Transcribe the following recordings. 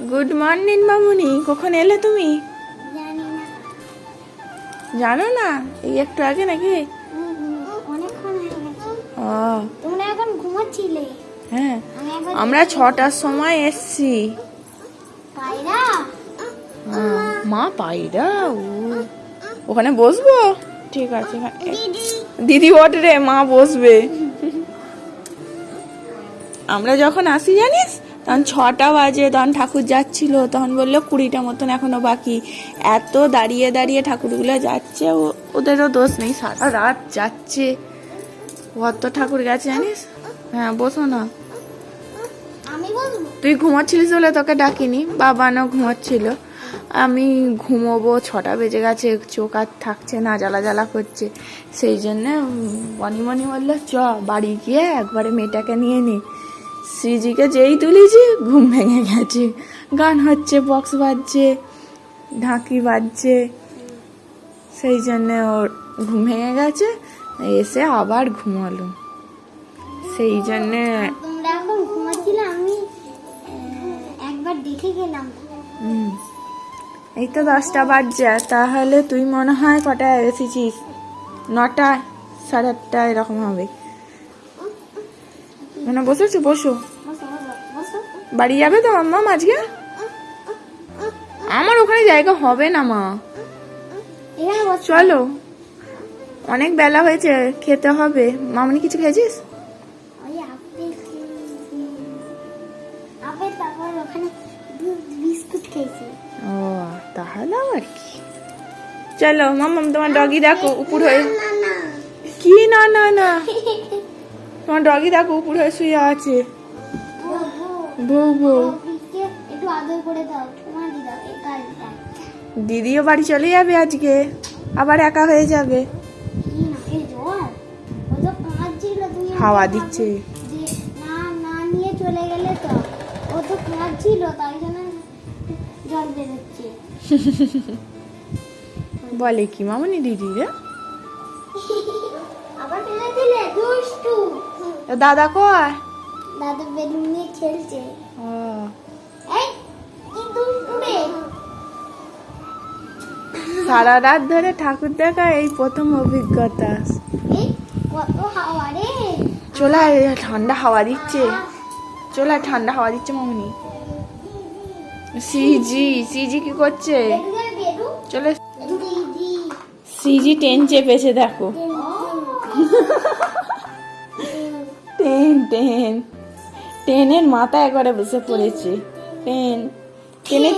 Good morning মামুনি। কখন এলে তুমি? জানো না? এই একটু আগে নাকি? তোমরা হ্যাঁ। আমরা ছটার সময় এসছি। পায়রা হ্যাঁ, মা পাইরা ও ওখানে বসবো? ঠিক আছে হ্যাঁ। দিদি ওঠ রে মা বসবে। আমরা যখন আসি জানিস? তখন ছটা বাজে তখন ঠাকুর যাচ্ছিল তখন বলল কুড়িটা মতন এখনও বাকি। এত দাঁড়িয়ে দাঁড়িয়ে ঠাকুরগুলো যাচ্ছে ও- ওদেরও দোষ নেই সারা রাত যাচ্ছে। কত ঠাকুর গেছে জানিস? হ্যাঁ বসো না। তুই ঘুমাচ্ছিলিস বলে তোকে ডাকিনি বাবানও ঘুমাচ্ছিল। আমি ঘুমোবো ছটা বেজে গেছে চোখ আর থাকছে না জ্বালা জ্বালা করছে। সেই জন্য বনিমণি বলল চ বাড়ি গিয়ে একবারে মেয়েটাকে নিয়ে নি। শ্রীজিকে যেই তুলেছি ঘুম ভেঙে গেছে। গান হচ্ছে বক্স বাজছে ঢাকি বাজছে। সেই জন্য ওর ঘুম ভেঙে গেছে এসে আবার ঘুমালো। সেই জন্যে এখন ঘুমাচ্ছিলে আমি একবার দেখে গেলাম। এই তো দশটা বাজছে তাহলে তুই মনে হয় কটায় এসেছিস? নটা সাড়ে আটটা এরকম হবে। মানে বসেছো বসো। বাড়ি যাবে তো মাম্মা আজকে? আমার ওখানে জায়গা হবে না মা। চলো। অনেক বেলা হয়েছে খেতে হবে। মামনি কিছু খেয়েছিস? ও তাহলে আবার কি? চলো মাম্মাম তোমার ডগি দেখো উপর হয়ে না না। কি? না না না। তোমার ডগি দেখো উপর শুয়ে আছে। বউ বউ। একটু আদর করে দাও তোমার দি দাও এই গালটা দিদিও বাড়ি চলে যাবে আজকে আবার একা হয়ে যাবে। হাওয়া দিচ্ছে। চলে গেলে তো ও তো কাঁদছিল তাই জন্য জল বেরোচ্ছে। বলে কি মামনি দিদি রে আবার ফেলে দিলে দুষ্টু তা দাদা কয় দাদু বেলুন নিয়ে খেলছে। ও। এই সারা রাত ধরে ঠাকুর দেখা এই প্রথম অভিজ্ঞতা। চলে ঠান্ডা হাওয়া দিচ্ছে। চলা ঠান্ডা হাওয়া দিচ্ছে মামনি সিজি সিজি কি করছে? চলে সিজি। টেন চেপেছে দেখো। Ten ten. টেনের মাথা একবারে বসে পড়েছে। টেন। টেনে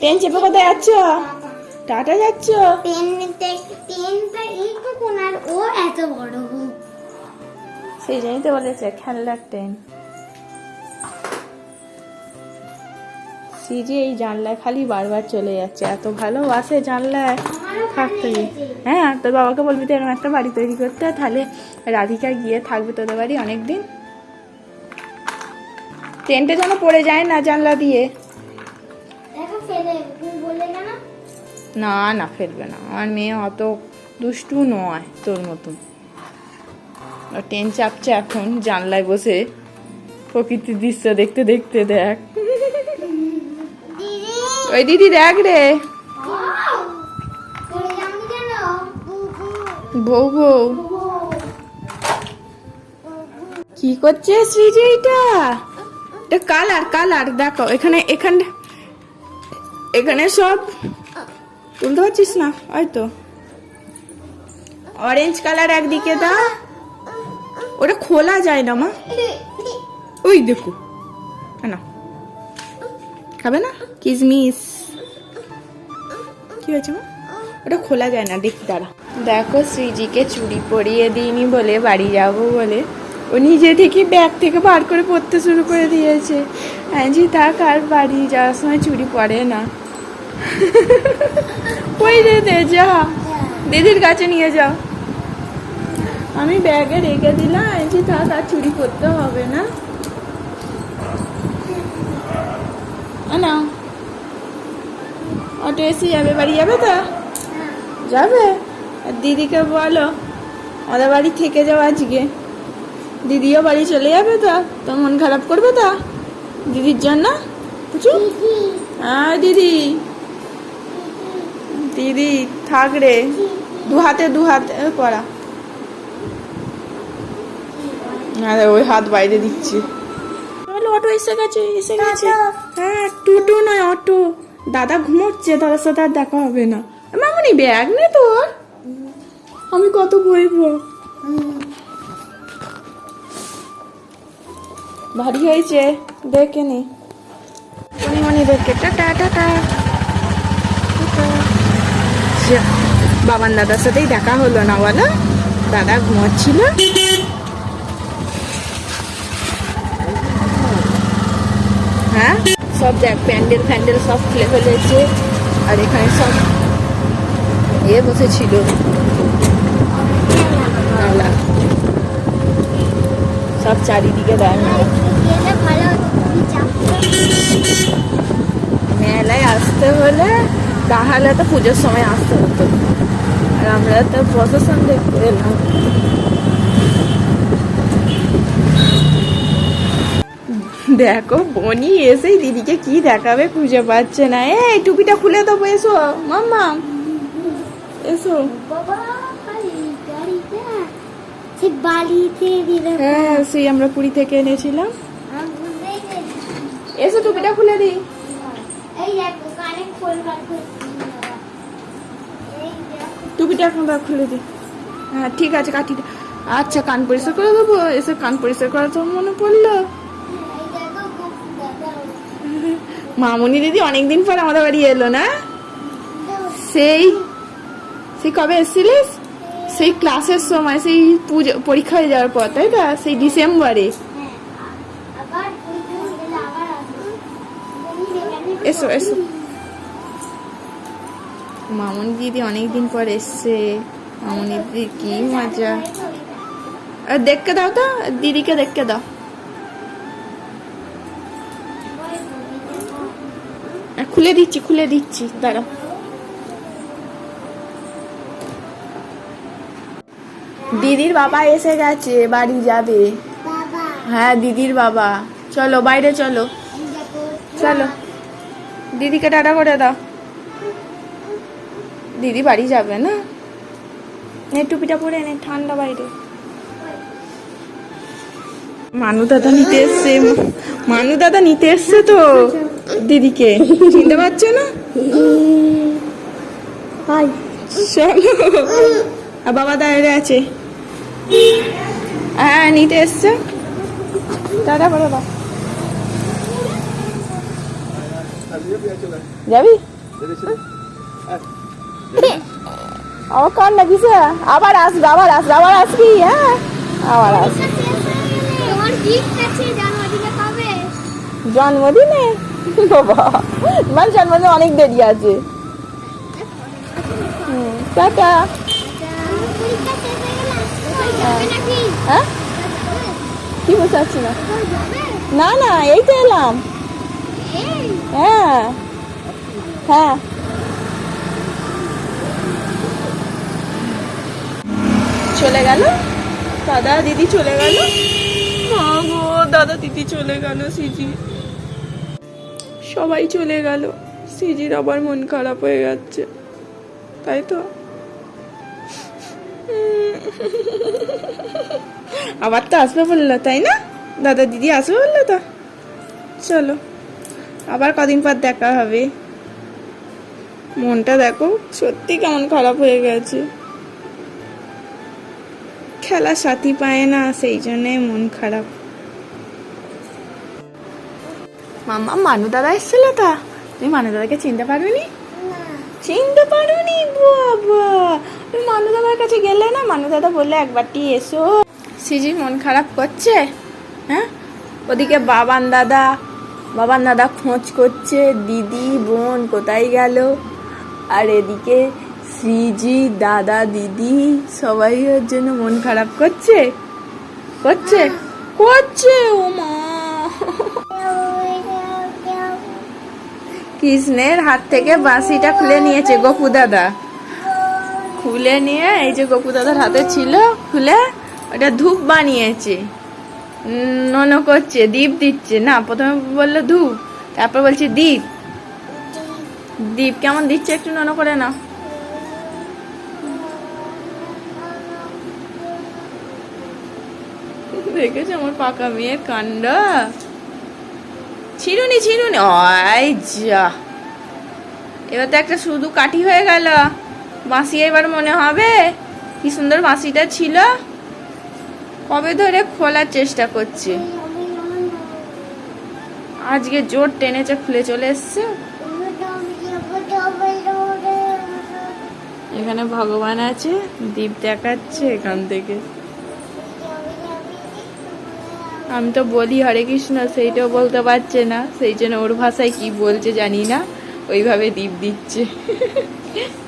টেন চেপে কোথায় যাচ্ছ? টাটা যাচ্ছ? সেই জন্যই তো বলেছে খেলনার ট্রেন যে এই জানলায় খালি বারবার চলে যাচ্ছে। এত ভালোবাসে জানলায় থাকতে হ্যাঁ তোর বাবাকে বলবি তো এরকম একটা বাড়ি তৈরি করতে তাহলে রাধিকা গিয়ে থাকবে তোদের বাড়ি অনেকদিন। ট্রেনটা যেন পড়ে যায় না জানলা দিয়ে। না? না ফেলবে না। আমার মেয়ে অত দুষ্টু নয় তোর মতন। ট্রেন চাপছে এখন জানলায় বসে। প্রকৃতির দৃশ্য দেখতে দেখতে দেখ। ওই দিদি দেখ রে। বউ বউ। কি করছে শ্রীজি এটা কালার কালার, দেখো, এখানে এখানে এখানে সব তুলতে পারছিস না? হয়তো অরেঞ্জ কালার একদিকে দা ওটা খোলা যায় না মা। ওই দেখো। খাবে না? কিসমিস। কি হয়েছে মা? ওটা খোলা যায় না, দেখি, দাঁড়া। দেখো, শ্রীজিকে চুরি পরিয়ে দিইনি বলে, বাড়ি যাব বলে। ও নিজে থেকে ব্যাগ থেকে বার করে পড়তে শুরু করে দিয়েছে। হ্যাঁ জি থাক, আর বাড়ি যাওয়ার সময় চুরি পরে না। ওই দে দে যা। দিদির কাছে নিয়ে যাও। আমি ব্যাগে রেখে দিলাম। যে থাক, আর চুরি করতে হবে না। নাও অটো এসে যাবে বাড়ি? যাবে তো? যাবে। আর দিদিকে বলো আমাদের বাড়ি থেকে যাও আজকে। দিদিও বাড়ি চলে যাবে তো? তোর মন খারাপ করবে তো? দিদির জন্য? বুঝু দিদি। হ্যাঁ দিদি। দিদি থাক রে। দু হাতে দু হাতে করা আরে ওই হাত বাইরে দিচ্ছে। অটো এসে গেছে এসে গেছে। হ্যাঁ টোটো নয় অটো। দাদা ঘুমোচ্ছে দাদার সাথে আর দেখা হবে না। মামনি ব্যাগ নে তোর আমি কত বইবো। ভারী হয়েছে দেখে নি। মনি দেখে। টাটা টাটা যা, বাবান দাদার সাথেই দেখা হলো না বলো? দাদা ঘুমাচ্ছিল। হ্যাঁ? সব দেখ, প্যান্ডেল ফ্যান্ডেল সব খুলে ফেলেছে। আর এখানে সব এ বসেছিল। নালা। সব চারিদিকে চাপ মেলায় আসতে হলে তাহলে তো পুজোর সময় আসতে হতো। আর আমরা তো প্রশাসন দেখতে এলাম। দেখো বনি এসেই দিদিকে কি দেখাবে খুঁজে পাচ্ছে না। এই টুপিটা খুলে দেবো এসো মাম্মা। এসো। হ্যাঁ সেই আমরা পুরী থেকে এনেছিলাম। এসো টুপিটা খুলে দিই। টুপিটা এখন খুলে দিই। হ্যাঁ ঠিক আছে দে। আচ্ছা কান পরিষ্কার করে দেবো এসে কান পরিষ্কার করা তো মনে পড়ল। মামুনি দিদি অনেকদিন পর আমাদের বাড়ি এলো না? সেই সেই কবে এসেছিলিস? সেই ক্লাসের সময়, সেই পুজো, পরীক্ষা হয়ে যাওয়ার পর, তাই তো? সেই ডিসেম্বরে। এসো এসো। মামুনি দিদি অনেকদিন পর এসছে। মামুনি দিদি কি মজা। দেখকে দাও তো, দিদিকে দেখতে দাও। খুলে দিচ্ছি খুলে দিচ্ছি দাঁড়াও দিদির বাবা এসে গেছে বাড়ি যাবে। হ্যাঁ দিদির বাবা। চলো বাইরে চলো। চলো। দিদিকে টাটা করে দাও। দিদি বাড়ি যাবে না? নে টুপিটা পরে নে ঠান্ডা বাইরে। মানু দাদা নিতে এসছে মানু দাদা নিতে এসছে তো। দিদিকে। চিনতে পারছ না? আর বাবা দাঁড়িয়ে আছে। হ্যাঁ নিতে এসছে। টাটা করে দাও যাবি? আবার কার লাগিস আবার আসবে আবার আসবে আবার আসবি হ্যাঁ? আবার আসবি জন্মদিনে? বাবা তোমার জন্মদিনে অনেক দেরি আছে। টাটা। হয়ে? কি বুঝতে পারছি না। না না, এই তো এলাম। হ্যাঁ। হ্যাঁ। চলে গেল? দাদা, দিদি চলে গেল? দাদা, দিদি চলে গেল, সিজি। সবাই চলে গেল। সিজির আবার মন খারাপ হয়ে যাচ্ছে। তাই তো? আবার তো আসবে বলল, তাই না? দাদা দিদি আসবে বলল তো? চলো, আবার কদিন পর দেখা হবে। মনটা দেখো, সত্যি কেমন খারাপ হয়ে গেছে। খেলা সাথী পায় না, সেই জন্যে মন খারাপ। মামা মানু দাদা এসেছিল তা? তুমি মানু দাদাকে চিনতে পারোনি? না। চিনতে পারোনি? বাবা। তুমি মানু দাদার কাছে গেলে না মানু দাদা বললে একবারটি এসো। সিজি মন খারাপ করছে হ্যাঁ? ওদিকে বাবান দাদা বাবান দাদা খোঁজ করছে দিদি বোন কোথায় গেল? আর এদিকে শ্রীজি দাদা দিদি সবাই ওর জন্য মন খারাপ করছে। করছে? করছে ও মা। কৃষ্ণের হাত থেকে বাঁশিটা খুলে নিয়েছে গপু দাদা। খুলে নিয়ে এই যে গপু দাদার হাতে ছিল, খুলে ওটা ধূপ বানিয়েছে। নন করছে, দীপ দিচ্ছে। না, প্রথমে বলল ধূপ, তারপর বলছে দীপ। দীপ কেমন দিচ্ছে একটু নন করে না দেখেছ আমার পাকা মেয়ের কাণ্ড? ছিড়ুনি ছিড়ুনি ওই যা। এবার তো একটা শুধু কাঠি হয়ে গেল। বাঁশি এবার মনে হবে। কি সুন্দর বাঁশিটা ছিল। কবে ধরে খোলার চেষ্টা করছি। আজকে জোর টেনেছে খুলে চলে এসছে। এখানে ভগবান আছে, দীপ দেখাচ্ছে এখান থেকে। আমি তো বলি হরে কৃষ্ণ, সেইটাও বলতে পারছে না। সেই জন্য ওর ভাষায় কি বলছে জানি না। ওইভাবে দীপ দিচ্ছে।